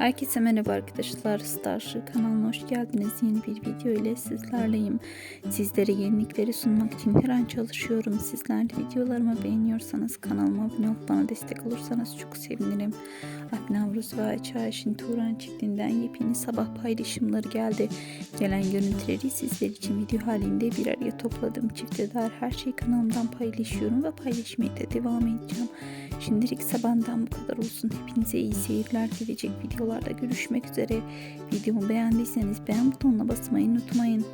Herkese merhaba arkadaşlar. Starship kanalına hoş geldiniz. Yeni bir video ile sizlerleyim. Sizlere yenilikleri sunmak için her an çalışıyorum. Sizler de videolarımı beğeniyorsanız kanalıma abone olup bana destek olursanız çok sevinirim. Alp Navruz ve Ayşin Turan çiftinden yepyeni sabah paylaşımları geldi. Gelen görüntüleri sizler için video halinde bir araya topladım. Çifte dair her şeyi kanalımdan paylaşıyorum ve paylaşmaya da devam edeceğim. Şimdilik sabahından bu kadar olsun. Hepinize iyi seyirler. Gelecek videolarda görüşmek üzere. Videomu beğendiyseniz beğen butonuna basmayı unutmayın.